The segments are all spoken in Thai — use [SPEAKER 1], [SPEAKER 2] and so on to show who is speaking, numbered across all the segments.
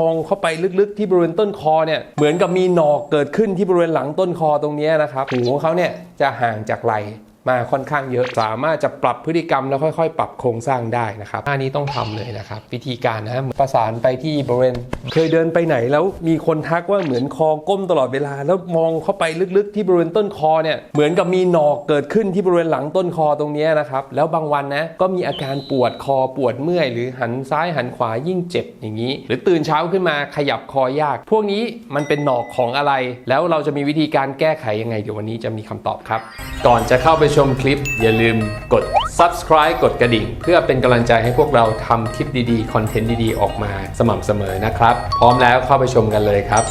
[SPEAKER 1] มองเข้าไปลึกๆที่บริเวณต้นคอเนี่ยเหมือนกับมีหนอกเกิดขึ้นที่บริเวณหลังต้นคอตรงนี้นะครับหูของเขาเนี่ยจะห่างจากไหล่ มาค่อนข้างเยอะ สามารถจะปรับพฤติกรรมแล้วค่อยๆ ปรับโครงสร้างได้นะครับท่านี้ต้องทำเลยนะครับ วิธีการนะประสานไปที่บริเวณเคยเดินไปไหนแล้วมีคนทักว่าเหมือนคอก้มตลอดเวลา แล้วมองเข้าไปลึกๆ ที่บริเวณต้นคอเนี่ยเหมือนกับมีหนอกเกิดขึ้นที่บริเวณหลังต้นคอตรงนี้นะครับแล้วบางวันนะก็มีอาการปวดคอปวดเมื่อย หรือหันซ้ายหันขวายิ่งเจ็บอย่างนี้ หรือตื่นเช้าขึ้นมาขยับคอยาก พวกนี้มันเป็นหนอกของอะไร แล้วเราจะมีวิธีการแก้ไขยังไงเดี๋ยววันนี้จะมีคำตอบครับ ก่อนจะเข้าไปชชมคลิป อย่าลืมกด subscribe กดกระดิ่ง เพื่อเป็นกำลังใจให้พวกเราทำคลิปดีๆ คอนเทนต์ดีๆ ออกมาสม่ำเสมอนะครับ พร้อมแล้วเข้าไปชมกันเลยครับ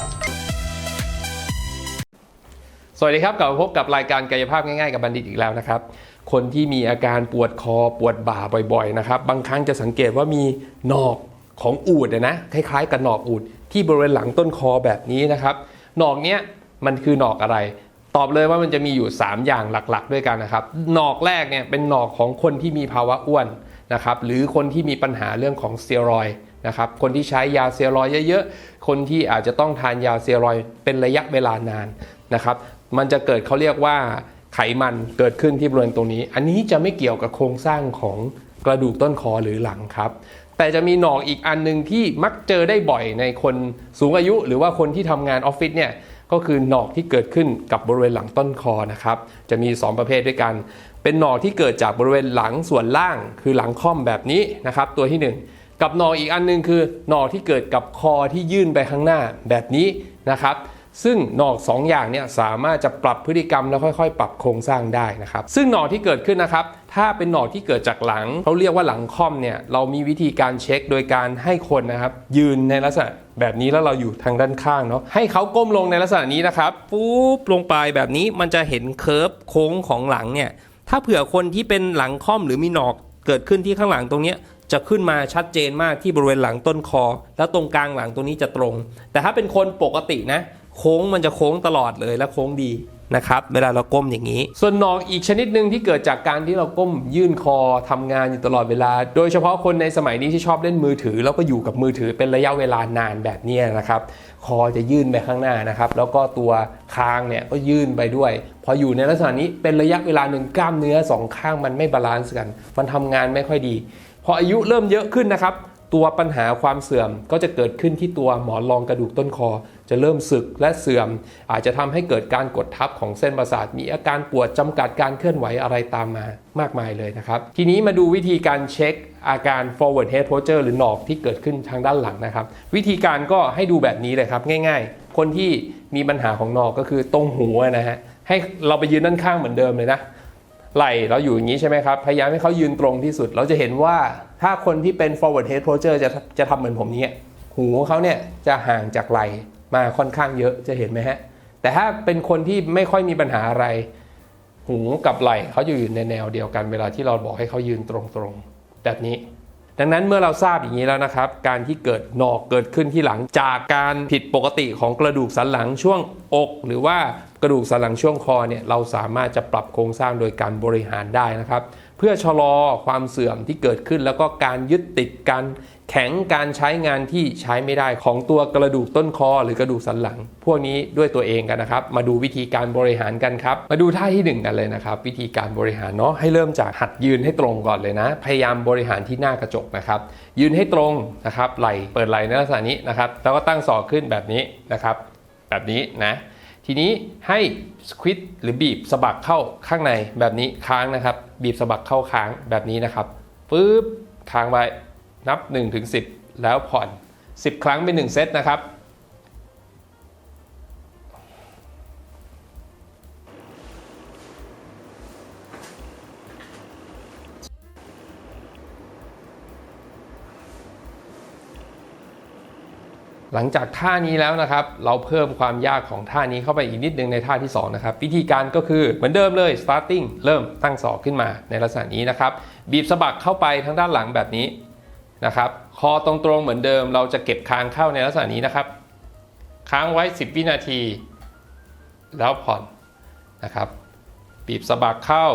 [SPEAKER 1] สวัสดีครับกลับมาพบกับรายการกายภาพง่ายๆ กับบัณฑิตอีกแล้วนะครับ คนที่มีอาการปวดคอปวดบ่าบ่อยๆนะครับ บางครั้งจะสังเกตว่ามีหนอกของอูดนะคล้ายๆ กับหนอกอูดที่บริเวณหลังต้นคอแบบนี้นะครับหนอกเนี้ยมันคือหนอกอะไร ตอบเลยว่ามันจะมีอยู่ 3 อย่างหลักๆ ด้วยกันนะครับ หนอกแรกเนี่ยเป็นหนอกของคนที่มีภาวะอ้วนนะครับหรือคนที่มีปัญหาเรื่องของเตียรอยนะครับคนที่ใช้ยาเตียรอยเยอะๆ คนที่อาจจะต้องทานยาเตียรอยเป็นระยะเวลานานนะครับมันจะเกิดเขาเรียกว่าไขมันเกิดขึ้นที่บริเวณตรงนี้ อันนี้จะไม่เกี่ยวกับโครงสร้างของกระดูกต้นคอหรือหลังครับ แต่จะมีหนอกอีกอันหนึ่งที่มักเจอได้บ่อยในคนสูงอายุ หรือว่าคนที่ทำงานออฟฟิศเนี่ย ก็คือหนอกที่เกิดขึ้นกับบริเวณหลังต้นคอนะครับ จะมี 2 ประเภทด้วยกัน เป็นหนอกที่เกิดจากบริเวณหลังส่วนล่าง คือหลังค่อมแบบนี้นะครับ ตัวที่ 1 กับหนอกอีกอันหนึงคือหนอกที่เกิดกับคอที่ยื่นไปข้างหน้าแบบนี้นะครับซึ่งหนอก2อย่างเนี่ยสามารถจะปรับพฤติกรรมแล้วค่อยๆ ปรับโครงสร้างได้นะครับ ซึ่งหนอกที่เกิดขึ้นนะครับ ถ้าเป็นหนอกที่เกิดจากหลังเขาเรียกว่าหลังค่อมเนี่ยเรามีวิธีการเช็คโดยการให้คนนะครับ ยืนในลักษณะ แบบนี้แล้วเราอยู่ทางด้านข้างเนาะให้เขาก้มลงในลักษณะนี้นะครับปุ๊บลงไปแบบนี้มันจะเห็นเคิร์ฟโค้งของหลังเนี่ยถ้าเผื่อคนที่เป็นหลังค่อมหรือมีหนอกเกิดขึ้นที่ข้างหลังตรงนี้จะขึ้นมาชัดเจนมากที่บริเวณหลังต้นคอ แล้วตรงกลางหลังตรงนี้จะตรง แต่ถ้าเป็นคนปกตินะ โค้งมันจะโค้งตลอดเลยและโค้งดี นะครับเวลาเราก้มอย่างนี้ ส่วนหนอกอีกชนิดหนึ่งที่เกิดจากการที่เราก้มยื่นคอทำงานอยู่ตลอดเวลา โดยเฉพาะคนในสมัยนี้ที่ชอบเล่นมือถือ แล้วก็อยู่กับมือถือเป็นระยะเวลานานแบบนี้นะครับ คอจะยื่นไปข้างหน้านะครับ แล้วก็ตัวคางเนี่ยก็ยื่นไปด้วย พออยู่ในลักษณะนี้เป็นระยะเวลาหนึ่งกล้ามเนื้อสองข้างมันไม่บาลานซ์กัน มันทำงานไม่ค่อยดี พออายุเริ่มเยอะขึ้นนะครับ ตัวปัญหาความเสื่อมก็จะเกิดขึ้นที่ตัวหมอนรองกระดูกต้นคอ จะเริ่มสึกและเสื่อม อาจจะทำให้เกิดการกดทับของเส้นประสาทมีอาการปวดจำกัดการเคลื่อนไหวอะไรตามมามากมายเลยนะครับ ทีนี้มาดูวิธีการเช็คอาการ forward head posture หรือหนอกที่เกิดขึ้นทางด้านหลังนะครับ วิธีการก็ให้ดูแบบนี้เลยครับ ง่าย ๆ คนที่มีปัญหาของหนอกก็คือตรงหัวนะฮะให้เราไปยืนด้านข้างเหมือนเดิมเลยนะ ไหล่เราอยู่อย่างนี้ใช่ไหมครับ พยายามให้เขายืนตรงที่สุด เราจะเห็นว่าถ้าคนที่เป็น forward head posture จะจะทำเหมือนผมนี้หูของเขาเนี่ยจะห่างจากไหล่มาค่อนข้างเยอะจะเห็นไหมฮะ แต่ถ้าเป็นคนที่ไม่ค่อยมีปัญหาอะไร หูกับไหล่เขาอยู่ในแนวเดียวกัน เวลาที่เราบอกให้เขายืนตรงๆแบบนี้ ดังนั้นเมื่อเราทราบอย่างนี้แล้วนะครับ การที่เกิดหนอกเกิดขึ้นที่หลังจากการผิดปกติของกระดูกสันหลังช่วงอกหรือว่า กระดูกสันหลังช่วงคอเนี่ยเราสามารถจะปรับโครงสร้างโดยการบริหารได้นะครับ เพื่อชะลอความเสื่อมที่เกิดขึ้น แล้วก็การยึดติดการแข็งการใช้งานที่ใช้ไม่ได้ของตัวกระดูกต้นคอ หรือกระดูกสันหลัง พวกนี้ด้วยตัวเองกันนะครับ มาดูวิธีการบริหารกันครับ มาดูท่าที่หนึ่งกันเลยนะครับ วิธีการบริหารเนาะให้เริ่มจากหัดยืนให้ตรงก่อนเลยนะ พยายามบริหารที่หน้ากระจกนะครับ ยืนให้ตรงนะครับไหลเปิดไหลในลักษณะนี้นะครับแล้วก็ตั้งศอกขึ้นแบบนี้นะครับ แบบนี้นะ ทีนี้ให้สควิตหรือบีบสะบักเข้าข้างในแบบนี้ค้างนะครับ บีบสะบักเข้าค้างแบบนี้นะครับปึ๊บค้างไว้นับ1ถึง10 แล้วผ่อน 10 ครั้งเป็น1เซตนะครับ หลังจากท่านี้แล้วนะครับ เราเพิ่มความยากของท่านี้เข้าไปอีกนิดนึงในท่าที่ 2 นะครับ วิธีการก็คือเหมือนเดิมเลย starting เริ่มตั้งศอกขึ้นมาในลักษณะนี้นะครับ บีบสะบักเข้าไปทางด้านหลังแบบนี้นะครับคอตรงๆเหมือนเดิม เราจะเก็บคางเข้าในลักษณะนี้นะครับ ค้างไว้ 10 วินาที แล้วผ่อนนะครับ บีบสะบักเข้า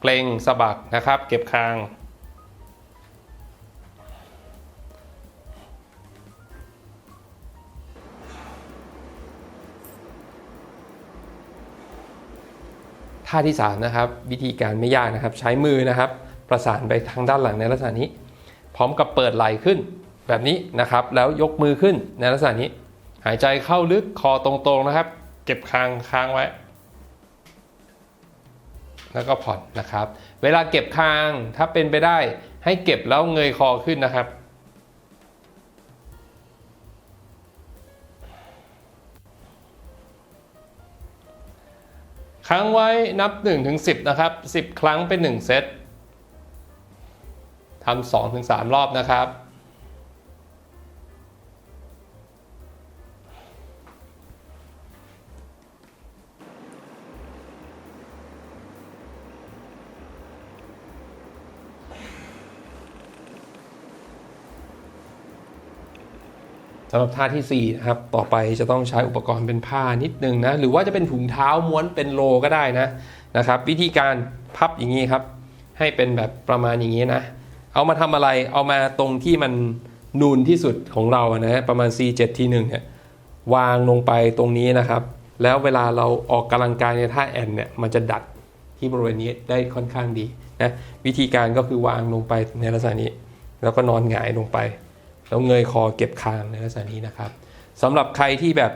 [SPEAKER 1] เกรงสะบักนะครับ เก็บคาง ท่าที่สามนะครับวิธีการไม่ยากนะครับ ใช้มือนะครับ ประสานไปทางด้านหลังในลักษณะนี้ พร้อมกับเปิดไหล่ขึ้น แบบนี้นะครับ แล้วยกมือขึ้นในลักษณะนี้ หายใจเข้าลึกคอตรงๆนะครับ เก็บคางค้างไว้ แล้วก็ผ่อนนะครับ เวลาเก็บคางถ้าเป็นไปได้ให้เก็บแล้วเงยคอขึ้นนะครับ ค้างไว้นับ1ถึง10 นะครับ 10 ครั้งเป็น 1 เซตทำ2ถึง3รอบนะครับ สำหรับท่าที่ 4 นะครับ ต่อไปจะต้องใช้อุปกรณ์เป็นผ้านิดนึงนะ หรือว่าจะเป็นถุงเท้าม้วนเป็นโลก็ได้นะนะครับ วิธีการพับอย่างนี้ครับ ให้เป็นแบบประมาณอย่างนี้นะ เอามาทำอะไรเอามาตรงที่มันนูนที่สุดของเรานะประมาณ C7 ที่1เนี่ยวางลงไปตรงนี้นะครับ แล้วเวลาเราออกกำลังกายในท่าแอนเนี่ยมันจะดัดที่บริเวณนี้ได้ค่อนข้างดีนะวิธีการก็คือวางลงไปในลักษณะนี้ แล้วก็นอนหงายลงไป แล้วเงยคอเก็บคางในลักษณะนี้นะครับสำหรับใครที่แบบ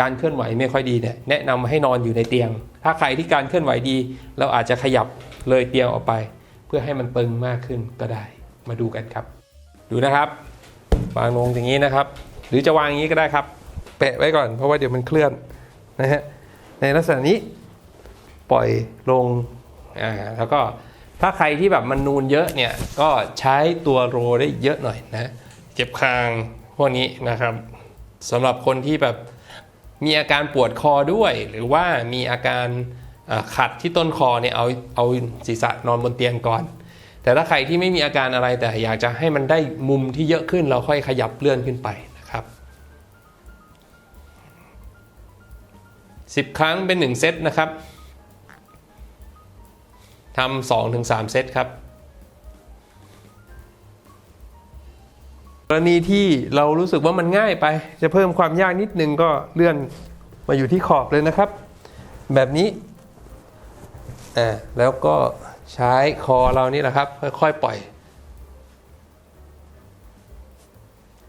[SPEAKER 1] การเคลื่อนไหวไม่ค่อยดีเนี่ยแนะนำให้นอนอยู่ในเตียง ถ้าใครที่การเคลื่อนไหวดี เราอาจจะขยับเลยเตียงออกไป เพื่อให้มันตึงมากขึ้นก็ได้มาดูกันครับ ดูนะครับวางลงอย่างนี้นะครับ หรือจะวางอย่างนี้ก็ได้ครับแปะไว้ก่อนเพราะว่าเดี๋ยวมันเคลื่อนนะฮะในลักษณะนี้ปล่อยลงอ่าแล้วก็ถ้าใครที่แบบมันนูนเยอะเนี่ยก็ใช้ตัวโรได้เยอะหน่อยนะ จ็บคางพวกนี้นะครับสำหรับคนที่แบบมีอาการปวดคอด้วย หรือว่ามีอาการขัดที่ต้นคอเนี่ยเอาเอาศีรษะนอนบนเตียงก่อน แต่ถ้าใครที่ไม่มีอาการอะไรแต่อยากจะให้มันได้มุมที่เยอะขึ้นเราค่อยขยับเลื่อนขึ้นไปนะครับ10 ครั้งเป็น 1 เซตนะครับทำสองถึงสามเซตครับ กรณีที่เรารู้สึกว่ามันง่ายไป จะเพิ่มความยากนิดนึงก็เลื่อนมาอยู่ที่ขอบเลยนะครับ แบบนี้อ่าแล้วก็ใช้คอเรานี่แหละครับ ค่อยๆปล่อย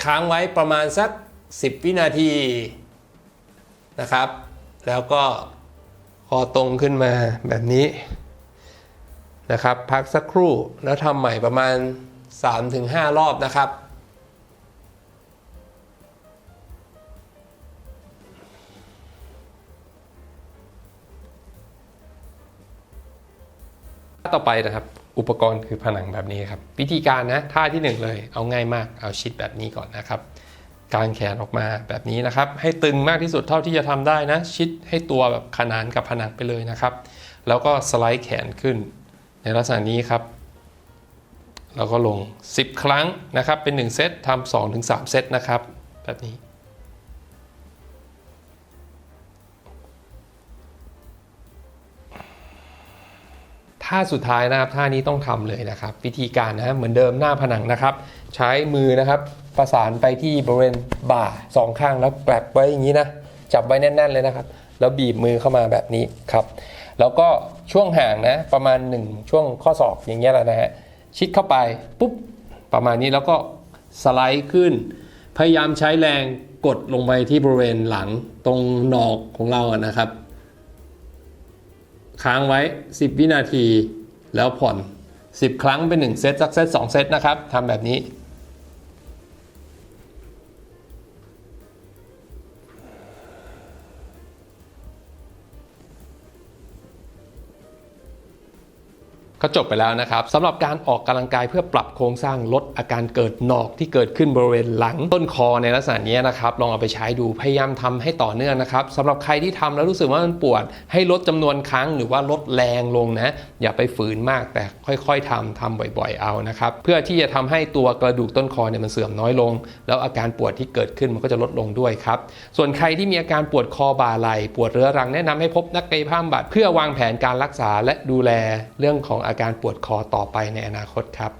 [SPEAKER 1] ค้างไว้ประมาณสัก 10 วินาทีนะครับ แล้วก็คอตรงขึ้นมาแบบนี้นะครับ พักสักครู่แล้วทำใหม่ประมาณ 3-5 รอบนะครับ ต่อไปนะครับ อุปกรณ์คือผนังแบบนี้ครับ วิธีการนะท่าที่หนึ่งเลย เอาง่ายมากเอาชิดแบบนี้ก่อนนะครับกางแขนออกมาแบบนี้นะครับ ให้ตึงมากที่สุดเท่าที่จะทำได้นะ ชิดให้ตัวแบบขนานกับผนังไปเลยนะครับ แล้วก็สไลด์แขนขึ้น ในลักษณะนี้ครับ แล้วก็ลง 10 ครั้งนะครับเป็น 1 เซตทำ2ถึง3เซตนะครับ แบบนี้ ท่าสุดท้ายนะครับท่านี้ต้องทำเลยนะครับ วิธีการนะเหมือนเดิมหน้าผนังนะครับ ใช้มือนะครับประสานไปที่บริเวณบ่าสองข้างแล้วแกลบไว้อย่างนี้นะจับไว้แน่น ๆ เลยนะครับ แล้วบีบมือเข้ามาแบบนี้ครับ แล้วก็ช่วงห่างนะประมาณ 1 ช่วงข้อศอกอย่างเงี้ยแหละนะฮะชิดเข้าไปปุ๊บประมาณนี้แล้วก็สไลด์ขึ้น พยายามใช้แรงกดลงไปที่บริเวณหลังตรงหนอกของเราอะนะครับ ค้างไว้ 10 วินาทีแล้วผ่อน 10 ครั้งเป็น 1 เซตสักเซต2 เซตนะครับทำแบบนี้ ก็จบไปแล้วนะครับสำหรับการออกกำลังกายเพื่อปรับโครงสร้างลดอาการเกิดหนอกที่เกิดขึ้นบริเวณหลังต้นคอในลักษณะนี้นะครับลองเอาไปใช้ดูพยายามทำให้ต่อเนื่องนะครับสำหรับใครที่ทำแล้วรู้สึกว่ามันปวด ให้ลดจำนวนครั้งหรือว่าลดแรงลงนะ อย่าไปฝืนมากแต่ค่อยๆทำทำบ่อยๆเอานะครับเพื่อที่จะทำให้ตัวกระดูกต้นคอเนี่ยมันเสื่อมน้อยลง แล้วอาการปวดที่เกิดขึ้นมันก็จะลดลงด้วยครับส่วนใครที่มีอาการปวดคอบ่าไหล่ปวดเรื้อรังแนะนำให้พบนักกายภาพบำบัดเพื่อวางแผนการรักษาและดูแลเรื่องของอาการปวดคอต่อไปในอนาคตครับ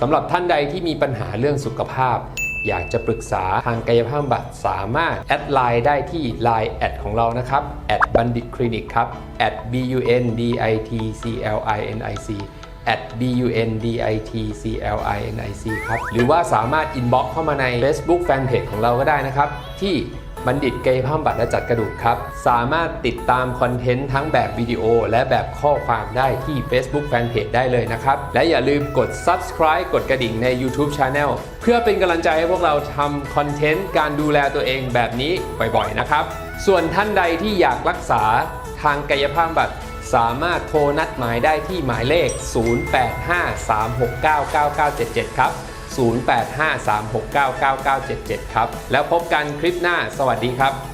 [SPEAKER 1] สำหรับท่านใดที่มีปัญหาเรื่องสุขภาพ อยากจะปรึกษาทางกายภาพบำบัดสามารถแอดไลน์ได้ที่ Line แอดของเรานะครับแอดบัณฑิตคลินิกครับ at b u n d i t c l i n i c at b u n d i t c l i n i c ครับ หรือว่าสามารถ inbox เข้ามาใน Facebook Fanpage ของเราก็ได้นะครับ ที่ บัณฑิตกายภาพบำบัดและจัดกระดูกครับ สามารถติดตามคอนเทนต์ทั้งแบบวิดีโอ และแบบข้อความได้ที่ Facebook Fanpage ได้เลยนะครับ และอย่าลืมกด subscribe กดกระดิ่งใน YouTube Channel เพื่อเป็นกำลังใจให้พวกเราทำคอนเทนต์การดูแลตัวเองแบบนี้บ่อยๆนะครับ ส่วนท่านใดที่อยากรักษาทางกายภาพบำบัดสามารถโทรนัดหมายได้ที่หมายเลข 0853699977 ครับ 0853699977 ครับ แล้วพบกันคลิปหน้าสวัสดีครับ